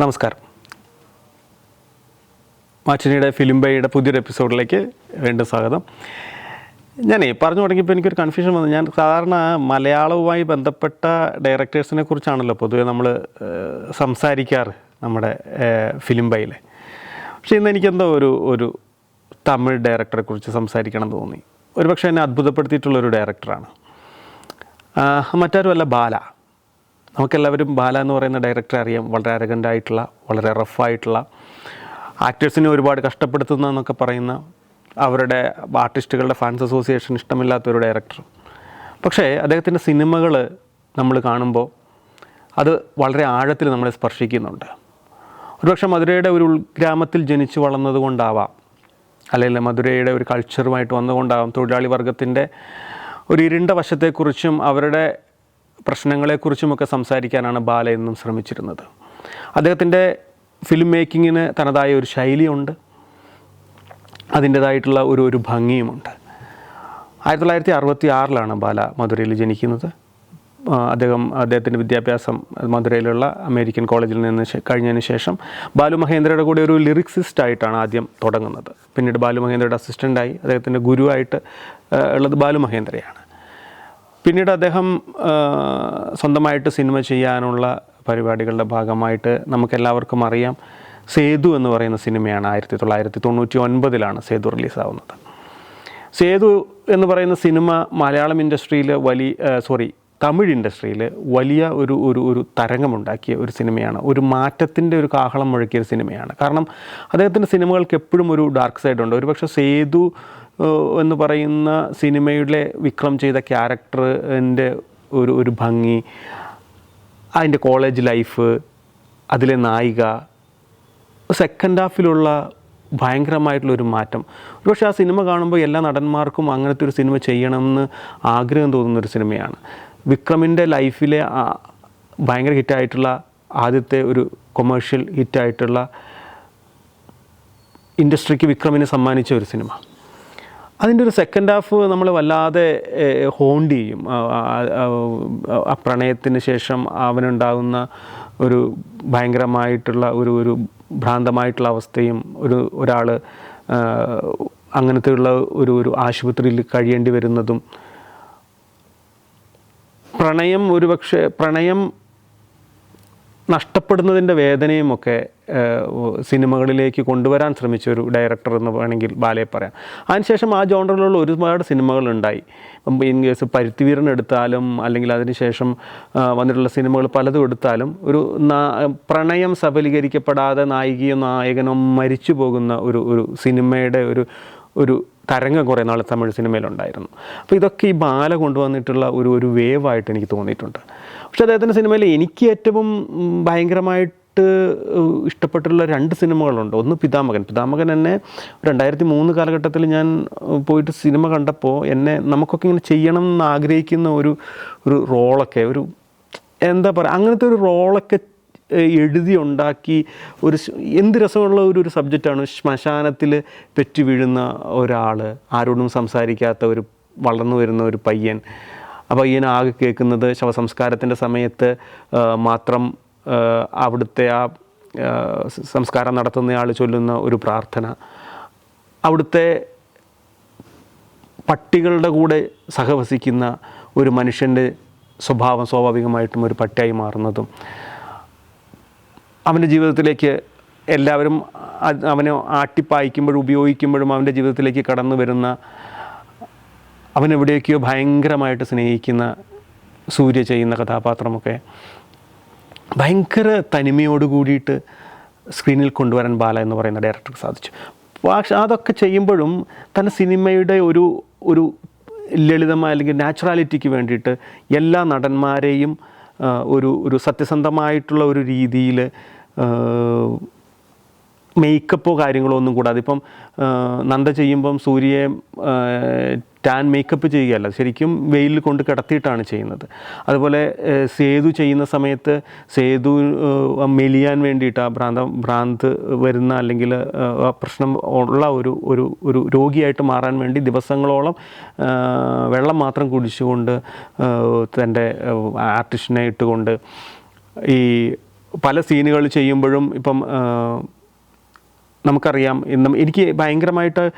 നമസ്കാരം. മാച്ചിനിയുടെ ഫിലിം ബൈയുടെ പുതിയൊരു എപ്പിസോഡിലേക്ക് വീണ്ടും സ്വാഗതം. ഞാനേ പറഞ്ഞു തുടങ്ങിയപ്പോൾ എനിക്കൊരു കൺഫ്യൂഷൻ വന്നു. ഞാൻ സാധാരണ മലയാളവുമായി ബന്ധപ്പെട്ട ഡയറക്ടേഴ്സിനെ കുറിച്ചാണല്ലോ പൊതുവെ നമ്മൾ സംസാരിക്കാറ് നമ്മുടെ ഫിലിം ബൈയിൽ പക്ഷേ ഇന്ന് എനിക്കെന്തോ ഒരു ഒരു തമിഴ് ഡയറക്ടറെ കുറിച്ച് സംസാരിക്കണം തോന്നി. ഒരുപക്ഷെ എന്നെ അത്ഭുതപ്പെടുത്തിയിട്ടുള്ളൊരു ഡയറക്ടറാണ് മറ്റാരുമല്ല ബാല. നമുക്കെല്ലാവരും ബാല എന്ന് പറയുന്ന ഡയറക്ടറെ അറിയാം. വളരെ അരകന്റായിട്ടുള്ള വളരെ റഫായിട്ടുള്ള ആക്ടേഴ്സിനെ ഒരുപാട് കഷ്ടപ്പെടുത്തുന്ന എന്നൊക്കെ പറയുന്ന അവരുടെ ആർട്ടിസ്റ്റുകളുടെ ഫാൻസ് അസോസിയേഷൻ ഇഷ്ടമില്ലാത്ത ഒരു ഡയറക്ടർ പക്ഷേ അദ്ദേഹത്തിന്റെ സിനിമകൾ നമ്മൾ കാണുമ്പോൾ അത് വളരെ ആഴത്തിൽ നമ്മളെ സ്പർശിക്കുന്നുണ്ട്. ഒരുപക്ഷെ മധുരയുടെ ഒരു ഉൾഗ്രാമത്തിൽ ജനിച്ചു വളർന്നതുകൊണ്ടാവാം അല്ലെങ്കിൽ മധുരയുടെ ഒരു കൾച്ചറുമായിട്ട് വന്നുകൊണ്ടാവാം തൊഴിലാളി വർഗത്തിന്റെ ഒരു ഇരുണ്ട വശത്തെക്കുറിച്ചും അവരുടെ പ്രശ്നങ്ങളെക്കുറിച്ചുമൊക്കെ സംസാരിക്കാനാണ് ബാല എന്നും ശ്രമിച്ചിരുന്നത്. അദ്ദേഹത്തിന്റെ ഫിലിം മേക്കിങ്ങിന് തനതായ ഒരു ശൈലിയുണ്ട്. അതിന്റേതായിട്ടുള്ള ഒരു ഒരു ഭംഗിയുമുണ്ട്. ആയിരത്തി തൊള്ളായിരത്തി അറുപത്തി ആറിലാണ് ബാല മധുരയിൽ ജനിക്കുന്നത്. അദ്ദേഹം അദ്ദേഹത്തിന്റെ വിദ്യാഭ്യാസം മധുരയിലുള്ള അമേരിക്കൻ കോളേജിൽ നിന്ന് കഴിഞ്ഞതിന് ശേഷം ബാലു മഹേന്ദ്രയുടെ കൂടെ ഒരു ലിറിക്സിസ്റ്റ് ആയിട്ടാണ് ആദ്യം തുടങ്ങുന്നത്. പിന്നീട് ബാലു മഹേന്ദ്രയുടെ അസിസ്റ്റന്റായി അദ്ദേഹത്തിന്റെ ഗുരുവായിട്ട് ഉള്ളത് ബാലു മഹേന്ദ്രയാണ്. പിന്നീട് അദ്ദേഹം സ്വന്തമായിട്ട് സിനിമ ചെയ്യാനുള്ള പരിപാടികളുടെ ഭാഗമായിട്ട് നമുക്കെല്ലാവർക്കും അറിയാം. സേതു എന്ന് പറയുന്ന സിനിമയാണ് ആയിരത്തി തൊള്ളായിരത്തി തൊണ്ണൂറ്റി ഒൻപതിലാണ് സേതു റിലീസാവുന്നത്. സേതു എന്ന് പറയുന്ന സിനിമ മലയാളം ഇൻഡസ്ട്രിയിൽ വലിയ സോറി തമിഴ് ഇൻഡസ്ട്രിയിൽ വലിയ ഒരു ഒരു ഒരു തരംഗമുണ്ടാക്കിയ ഒരു സിനിമയാണ്. ഒരു മാറ്റത്തിന്റെ ഒരു കാഹളം മുഴക്കിയ ഒരു സിനിമയാണ്. കാരണം അദ്ദേഹത്തിന്റെ സിനിമകൾക്ക് എപ്പോഴും ഒരു ഡാർക്ക് സൈഡ് ഉണ്ട് ഒരുപക്ഷെ സേതു എന്ന് പറയുന്ന സിനിമയുടെ വിക്രം ചെയ്ത ക്യാരക്ടറിന്റെ ഒരു ഒരു ഭംഗി അതിന്റെ കോളേജ് ലൈഫ് അതിലെ നായിക സെക്കൻഡ് ഹാഫിലുള്ള ഭയങ്കരമായിട്ടുള്ള ഒരു മാറ്റം. ഒരുപക്ഷെ ആ സിനിമ കാണുമ്പോൾ എല്ലാ നടന്മാർക്കും അങ്ങനത്തെ ഒരു സിനിമ ചെയ്യണമെന്ന് ആഗ്രഹം തോന്നുന്ന ഒരു സിനിമയാണ്. വിക്രമിന്റെ ലൈഫിലെ ഭയങ്കര ഹിറ്റായിട്ടുള്ള ആദ്യത്തെ ഒരു കൊമേഴ്ഷ്യൽ ഹിറ്റായിട്ടുള്ള ഇൻഡസ്ട്രിക്ക് വിക്രമിനെ സമ്മാനിച്ച ഒരു സിനിമ. അതിന്റെ ഒരു സെക്കൻഡ് ഹാഫ് നമ്മൾ വല്ലാതെ ഹോണ്ട് ചെയ്യും. ആ, പ്രണയത്തിന് ശേഷം അവനുണ്ടാകുന്ന ഒരു ഭയങ്കരമായിട്ടുള്ള ഒരു ഒരു ഭ്രാന്തമായിട്ടുള്ള അവസ്ഥയും ഒരു ഒരാൾ അങ്ങനത്തെയുള്ള ഒരു ഒരു ആശുപത്രിയിൽ കഴിയേണ്ടി വരുന്നതും പ്രണയം ഒരുപക്ഷെ പ്രണയം നഷ്ടപ്പെടുന്നതിന്റെ വേദനയും ഒക്കെ സിനിമകളിലേക്ക് കൊണ്ടുവരാൻ ശ്രമിച്ച ഒരു ഡയറക്ടർ എന്ന് വേണമെങ്കിൽ ബാലയെ പറയാം. അതിനുശേഷം ആ ജോണറിലുള്ള ഒരുപാട് സിനിമകളുണ്ടായി. ഇപ്പം ഇൻ കേസ് പരുത്തിവീരൻ എടുത്താലും അല്ലെങ്കിൽ അതിനുശേഷം വന്നിട്ടുള്ള സിനിമകൾ പലതും എടുത്താലും ഒരു പ്രണയം സഫലീകരിക്കപ്പെടാതെ നായികയും നായകനും മരിച്ചു പോകുന്ന ഒരു ഒരു സിനിമയുടെ ഒരു ഒരു തരംഗം കുറേ നാൾ തമിഴ് സിനിമയിലുണ്ടായിരുന്നു. അപ്പോൾ ഇതൊക്കെ ഈ ബാല കൊണ്ടുവന്നിട്ടുള്ള ഒരു ഒരു വേവായിട്ട് എനിക്ക് തോന്നിയിട്ടുണ്ട്. പക്ഷേ അദ്ദേഹത്തിന്റെ സിനിമയിൽ എനിക്ക് ഏറ്റവും ഭയങ്കരമായിട്ട് ഇഷ്ടപ്പെട്ടുള്ള രണ്ട് സിനിമകളുണ്ട്. ഒന്ന് പിതാമകൻ പിതാമകൻ എന്നെ രണ്ടായിരത്തി മൂന്ന് കാലഘട്ടത്തിൽ ഞാൻ പോയിട്ട് സിനിമ കണ്ടപ്പോൾ എന്നെ നമുക്കൊക്കെ ഇങ്ങനെ ചെയ്യണം എന്ന് ആഗ്രഹിക്കുന്ന ഒരു ഒരു റോളൊക്കെ ഒരു എന്താ പറയുക അങ്ങനത്തെ ഒരു റോളൊക്കെ എഴുതി ഉണ്ടാക്കി ഒരു എന്ത് രസമുള്ള ഒരു ഒരു സബ്ജക്റ്റാണ് ശ്മശാനത്തിൽ പെറ്റു വീഴുന്ന ഒരാൾ ആരോടും സംസാരിക്കാത്ത ഒരു വളർന്നു വരുന്ന ഒരു പയ്യൻ. ആ പയ്യൻ ആകെ കേൾക്കുന്നത് ശവസംസ്കാരത്തിന്റെ സമയത്ത് മാത്രം അവിടുത്തെ ആ, സംസ്കാരം നടത്തുന്നയാൾ ചൊല്ലുന്ന ഒരു പ്രാർത്ഥന. അവിടുത്തെ പട്ടികളുടെ കൂടെ സഹവസിക്കുന്ന ഒരു മനുഷ്യന്റെ സ്വഭാവം സ്വാഭാവികമായിട്ടും ഒരു പട്ടിയായി മാറുന്നതും. അവന്റെ ജീവിതത്തിലേക്ക് എല്ലാവരും അവനെ ആട്ടിപ്പായിക്കുമ്പോഴും ഉപയോഗിക്കുമ്പോഴും അവന്റെ ജീവിതത്തിലേക്ക് കടന്നു വരുന്ന അവനെവിടെയൊക്കെയോ ഭയങ്കരമായിട്ട് സ്നേഹിക്കുന്ന സൂര്യ ചെയ്യുന്ന കഥാപാത്രമൊക്കെ ഭയങ്കര തനിമയോട് കൂടിയിട്ട് സ്ക്രീനിൽ കൊണ്ടുവരാൻ ബാല എന്ന് പറയുന്ന ഡയറക്ടർക്ക് സാധിച്ചു. പക്ഷെ അതൊക്കെ ചെയ്യുമ്പോഴും തന്റെ സിനിമയുടെ ഒരു ഒരു ലളിതമായ അല്ലെങ്കിൽ നാച്ചുറാലിറ്റിക്ക് വേണ്ടിയിട്ട് എല്ലാ നടന്മാരെയും ഒരു ഒരു സത്യസന്ധമായിട്ടുള്ള ഒരു രീതിയിൽ മേക്കപ്പോ കാര്യങ്ങളോ ഒന്നും കൂടാതെ. ഇപ്പം നന്ദ ചെയ്യുമ്പം സൂര്യയെ ടാൻ മേക്കപ്പ് ചെയ്യുകയല്ല. ശരിക്കും വെയിലിൽ കൊണ്ട് കിടത്തിയിട്ടാണ് ചെയ്യുന്നത്. അതുപോലെ സേതു ചെയ്യുന്ന സമയത്ത് സേതു മെലിയാൻ വേണ്ടിയിട്ട് ആ ഭ്രാന്ത ഭ്രാന്ത് വരുന്ന അല്ലെങ്കിൽ പ്രശ്നം ഉള്ള ഒരു ഒരു ഒരു രോഗിയായിട്ട് മാറാൻ വേണ്ടി ദിവസങ്ങളോളം വെള്ളം മാത്രം കുടിച്ചുകൊണ്ട് തന്റെ ആർട്ടിസ്റ്റിനെ ഇട്ടുകൊണ്ട് ഈ പല സീനുകൾ ചെയ്യുമ്പോഴും ഇപ്പം നമുക്കറിയാം ഇന്നും എനിക്ക് ഭയങ്കരമായിട്ട്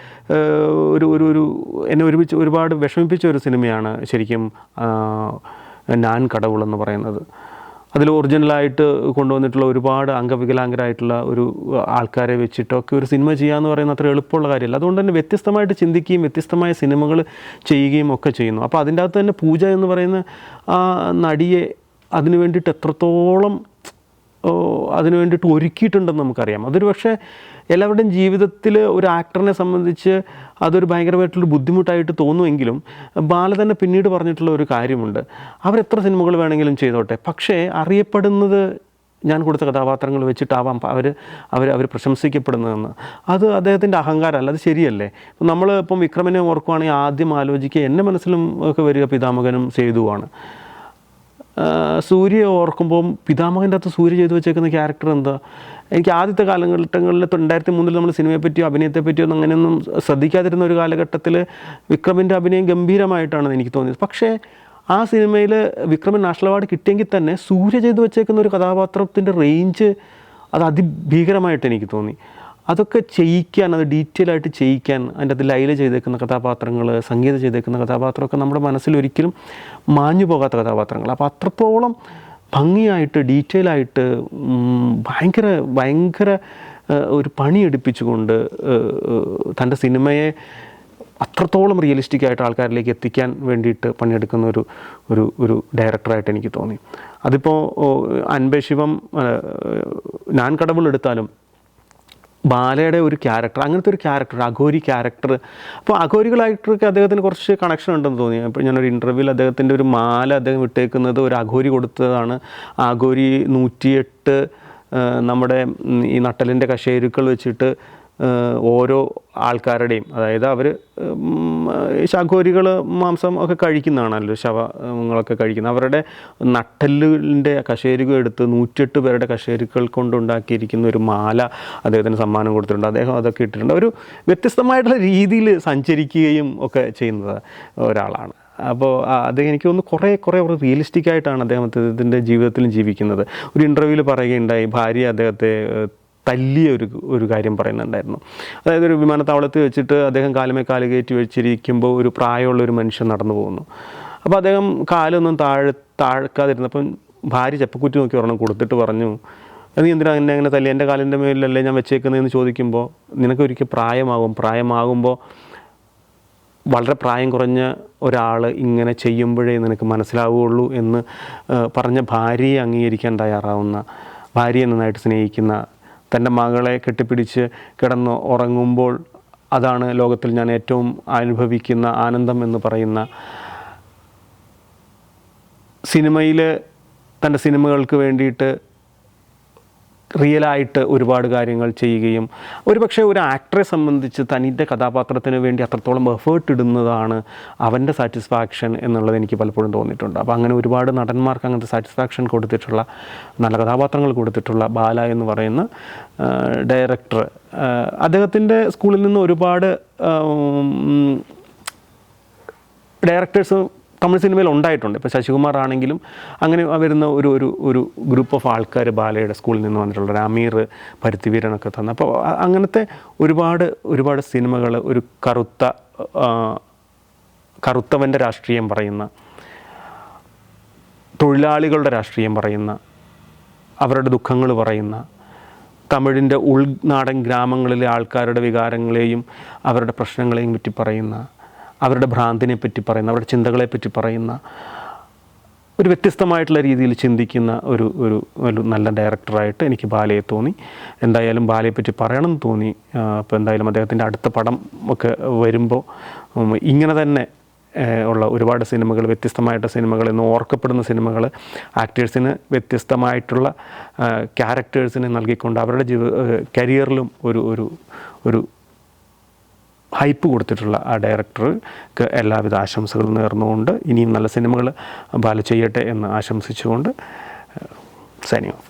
ഒരു ഒരു ഒരു എന്നെ ഒരുമിച്ച് ഒരുപാട് വിഷമിപ്പിച്ച ഒരു സിനിമയാണ് ശരിക്കും ഞാൻ കടവുൾ എന്ന് പറയുന്നത്. അതിൽ ഒറിജിനലായിട്ട് കൊണ്ടുവന്നിട്ടുള്ള ഒരുപാട് അംഗവികലാംഗരായിട്ടുള്ള ഒരു ആൾക്കാരെ വെച്ചിട്ടൊക്കെ ഒരു സിനിമ ചെയ്യാന്ന് പറയുന്നത് അത്ര എളുപ്പമുള്ള കാര്യമല്ല. അതുകൊണ്ട് തന്നെ വ്യത്യസ്തമായിട്ട് ചിന്തിക്കുകയും വ്യത്യസ്തമായ സിനിമകൾ ചെയ്യുകയും ഒക്കെ ചെയ്യുന്നു. അപ്പോൾ അതിന്റെ അകത്ത് തന്നെ പൂജ എന്ന് പറയുന്ന ആ നടിയെ അതിനു വേണ്ടിയിട്ട് എത്രത്തോളം അതിനു വേണ്ടിയിട്ട് ഒരുക്കിയിട്ടുണ്ടെന്ന് നമുക്കറിയാം. അതൊരു പക്ഷേ എല്ലാവരുടെയും ജീവിതത്തിൽ ഒരു ആക്ടറിനെ സംബന്ധിച്ച് അതൊരു ഭയങ്കരമായിട്ടുള്ള ബുദ്ധിമുട്ടായിട്ട് തോന്നുമെങ്കിലും ബാല തന്നെ പിന്നീട് പറഞ്ഞിട്ടുള്ള ഒരു കാര്യമുണ്ട്. അവരെത്ര സിനിമകൾ വേണമെങ്കിലും ചെയ്തോട്ടെ. പക്ഷേ അറിയപ്പെടുന്നത് ഞാൻ കൊടുത്ത കഥാപാത്രങ്ങൾ വെച്ചിട്ടാവാം അവർ അവർ അവർ പ്രശംസിക്കപ്പെടുന്നതെന്ന്. അത് അദ്ദേഹത്തിന്റെ അഹങ്കാരമല്ല അത് ശരിയല്ലേ? ഇപ്പം നമ്മൾ ഇപ്പം വിക്രമനെ ഓർക്കുവാണെങ്കിൽ ആദ്യം ആലോചിക്കുക എന്റെ മനസ്സിലും ഒക്കെ വരിക പിതാമകനും സേതുവാണ്. സൂര്യ ഓർക്കുമ്പം പിതാമകന്റെ അകത്ത് സൂര്യ ചെയ്തു വെച്ചേക്കുന്ന ക്യാരക്ടർ എന്താ? എനിക്ക് ആദ്യത്തെ കാലഘട്ടങ്ങളിൽ രണ്ടായിരത്തി മൂന്നിൽ നമ്മൾ സിനിമയെ പറ്റിയോ അഭിനയത്തെ പറ്റിയോ ഒന്നും അങ്ങനെയൊന്നും ശ്രദ്ധിക്കാതിരുന്ന ഒരു കാലഘട്ടത്തിൽ വിക്രമിന്റെ അഭിനയം ഗംഭീരമായിട്ടാണ് എനിക്ക് തോന്നിയത്. പക്ഷേ ആ സിനിമയിൽ വിക്രമൻ നാഷണൽ അവാർഡ് കിട്ടിയെങ്കിൽ തന്നെ സൂര്യ ചെയ്തു വെച്ചേക്കുന്ന ഒരു കഥാപാത്രത്തിന്റെ റേഞ്ച് അത് അതിഭീകരമായിട്ട് എനിക്ക് തോന്നി. അതൊക്കെ ചെയ്യിക്കാൻ അത് ഡീറ്റെയിൽ ആയിട്ട് ചെയ്യിക്കാൻ അതിന്റെ അത് ലൈല ചെയ്തേക്കുന്ന കഥാപാത്രങ്ങൾ സംഗീതം ചെയ്തേക്കുന്ന കഥാപാത്രമൊക്കെ നമ്മുടെ മനസ്സിൽ ഒരിക്കലും മാഞ്ഞു പോകാത്ത കഥാപാത്രങ്ങൾ അപ്പോൾ അത്രത്തോളം ഭംഗിയായിട്ട് ഡീറ്റെയിൽ ആയിട്ട് ഭയങ്കര ഭയങ്കര ഒരു പണിയെടുപ്പിച്ചുകൊണ്ട് തന്റെ സിനിമയെ അത്രത്തോളം റിയലിസ്റ്റിക് ആയിട്ട് ആൾക്കാരിലേക്ക് എത്തിക്കാൻ വേണ്ടിയിട്ട് പണിയെടുക്കുന്ന ഒരു ഒരു ഒരു ഡയറക്ടറായിട്ട് എനിക്ക് തോന്നി. അതിപ്പോൾ അൻപേ ശിവം ഞാൻ കടവുള്ളെടുത്താലും ബാലയുടെ ഒരു ക്യാരക്ടർ അങ്ങനത്തെ ഒരു ക്യാരക്ടർ അഘോരി ക്യാരക്ടർ. അപ്പോൾ അഘോരികളായിട്ടൊക്കെ അദ്ദേഹത്തിന് കുറച്ച് കണക്ഷൻ ഉണ്ടെന്ന് തോന്നി. അപ്പോൾ ഞാനൊരു ഇന്റർവ്യൂവിൽ അദ്ദേഹത്തിന്റെ ഒരു മാല അദ്ദേഹം വിട്ടേക്കുന്നത് ഒരു അഘോരി കൊടുത്തതാണ്. അഘോരി നൂറ്റിയെട്ട് നമ്മുടെ ഈ നട്ടലിന്റെ കശേരുക്കൾ വെച്ചിട്ട് ഓരോ ആൾക്കാരുടെയും അതായത് അവർ ശാഖോരികൾ മാംസം ഒക്കെ കഴിക്കുന്നതാണല്ലോ ശവങ്ങളൊക്കെ കഴിക്കുന്നത്. അവരുടെ നട്ടലിന്റെ കശേരുക എടുത്ത് നൂറ്റെട്ട് പേരുടെ കശേരുക്കൾ കൊണ്ടുണ്ടാക്കിയിരിക്കുന്ന ഒരു മാല അദ്ദേഹത്തിന് സമ്മാനം കൊടുത്തിട്ടുണ്ട്. അദ്ദേഹം അതൊക്കെ ഇട്ടിട്ടുണ്ട്. ഒരു വ്യത്യസ്തമായിട്ടുള്ള രീതിയിൽ സഞ്ചരിക്കുകയും ഒക്കെ ചെയ്യുന്നത് ഒരാളാണ്. അപ്പോൾ അത് എനിക്ക് തോന്നുന്നു കുറേ കുറേ റിയലിസ്റ്റിക് ആയിട്ടാണ് അദ്ദേഹം അദ്ദേഹത്തിന്റെ ജീവിതത്തിലും ജീവിക്കുന്നത്. ഒരു ഇന്റർവ്യൂവിൽ പറയുകയുണ്ടായി ഭാര്യ അദ്ദേഹത്തെ തല്ലിയ ഒരു ഒരു കാര്യം പറയുന്നുണ്ടായിരുന്നു. അതായത് ഒരു വിമാനത്താവളത്തിൽ വെച്ചിട്ട് അദ്ദേഹം കാലുമേ കാൽ കയറ്റി വെച്ചിരിക്കുമ്പോൾ ഒരു പ്രായമുള്ള ഒരു മനുഷ്യൻ നടന്നു പോകുന്നു. അപ്പോൾ അദ്ദേഹം കാലൊന്നും താഴെ താഴ്ക്കാതിരുന്നപ്പം ഭാര്യ ചെപ്പക്കുറ്റി നോക്കി ഒരെണ്ണം കൊടുത്തിട്ട് പറഞ്ഞു നീ എന്തിനാ എന്നെ അങ്ങനെ തല്ലി? എന്റെ കാലിന്റെ മേലല്ലേ ഞാൻ വെച്ചേക്കുന്നതെന്ന് ചോദിക്കുമ്പോൾ നിനക്ക് ഒരിക്കൽ പ്രായമാകും പ്രായമാകുമ്പോൾ വളരെ പ്രായം കുറഞ്ഞ ഒരാൾ ഇങ്ങനെ ചെയ്യുമ്പോഴേ നിനക്ക് മനസ്സിലാവുകയുള്ളൂ എന്ന് പറഞ്ഞ ഭാര്യയെ അംഗീകരിക്കാൻ തയ്യാറാവുന്ന ഭാര്യയെ നന്നായിട്ട് സ്നേഹിക്കുന്ന തന്റെ മകളെ കെട്ടിപ്പിടിച്ച് കിടന്ന് ഉറങ്ങുമ്പോൾ അതാണ് ലോകത്തിൽ ഞാൻ ഏറ്റവും അനുഭവിക്കുന്ന ആനന്ദം എന്ന് പറയുന്ന സിനിമയിൽ തന്റെ സിനിമകൾക്ക് വേണ്ടിയിട്ട് റിയലായിട്ട് ഒരുപാട് കാര്യങ്ങൾ ചെയ്യുകയും ഒരുപക്ഷെ ഒരു ആക്ടറെ സംബന്ധിച്ച് തനിന്റെ കഥാപാത്രത്തിന് വേണ്ടി അത്രത്തോളം എഫേർട്ട് ഇടുന്നതാണ് അവന്റെ സാറ്റിസ്ഫാക്ഷൻ എന്നുള്ളത് എനിക്ക് പലപ്പോഴും തോന്നിയിട്ടുണ്ട്. അപ്പോൾ അങ്ങനെ ഒരുപാട് നടന്മാർക്ക് അങ്ങനത്തെ സാറ്റിസ്ഫാക്ഷൻ കൊടുത്തിട്ടുള്ള നല്ല കഥാപാത്രങ്ങൾ കൊടുത്തിട്ടുള്ള ബാല എന്ന് പറയുന്ന ഡയറക്ടർ അദ്ദേഹത്തിന്റെ സ്കൂളിൽ നിന്ന് ഒരുപാട് ഡയറക്ടേഴ്സ് തമിഴ് സിനിമയിൽ ഉണ്ടായിട്ടുണ്ട്. ഇപ്പോൾ ശശികുമാർ ആണെങ്കിലും അങ്ങനെ വരുന്ന ഒരു ഒരു ഒരു ഗ്രൂപ്പ് ഓഫ് ആൾക്കാർ ബാലയുടെ സ്കൂളിൽ നിന്ന് വന്നിട്ടുള്ള അമീർ പരുത്തിവീരനൊക്കെ തന്ന. അപ്പോൾ അങ്ങനത്തെ ഒരുപാട് ഒരുപാട് സിനിമകൾ ഒരു കറുത്ത കറുത്തവന്റെ രാഷ്ട്രീയം പറയുന്ന തൊഴിലാളികളുടെ രാഷ്ട്രീയം പറയുന്ന അവരുടെ ദുഃഖങ്ങൾ പറയുന്ന തമിഴിന്റെ ഉൾനാടൻ ഗ്രാമങ്ങളിലെ ആൾക്കാരുടെ വികാരങ്ങളെയും അവരുടെ പ്രശ്നങ്ങളെയും പറ്റി പറയുന്ന അവരുടെ ഭ്രാന്തിനെ പറ്റി പറയുന്ന അവരുടെ ചിന്തകളെ പറ്റി പറയുന്ന ഒരു വ്യത്യസ്തമായിട്ടുള്ള രീതിയിൽ ചിന്തിക്കുന്ന ഒരു ഒരു ഒരു നല്ല ഡയറക്ടറായിട്ട് എനിക്ക് ബാലയെ തോന്നി. എന്തായാലും ബാലയെ പറ്റി പറയണം തോന്നി. അപ്പോൾ എന്തായാലും അദ്ദേഹത്തിന്റെ അടുത്ത പടം ഒക്കെ വരുമ്പോൾ ഇങ്ങനെ തന്നെ ഉള്ള ഒരുപാട് സിനിമകൾ വ്യത്യസ്തമായിട്ട് സിനിമകൾ ഇന്ന് ഓർക്കപ്പെടുന്ന സിനിമകൾ ആക്ടേഴ്സിന് വ്യത്യസ്തമായിട്ടുള്ള ക്യാരക്ടേഴ്സിനെ നൽകിക്കൊണ്ട് അവരുടെ ജീവ കരിയറിലും ഒരു ഒരു ഒരു ഹൈപ്പ് കൊടുത്തിട്ടുള്ള ആ ഡയറക്ടർക്ക് എല്ലാവിധ ആശംസകളും നേർന്നുകൊണ്ട് ഇനിയും നല്ല സിനിമകൾ ബാല ചെയ്യട്ടെ എന്ന് ആശംസിച്ചുകൊണ്ട് സൈനിങ് ഓഫ്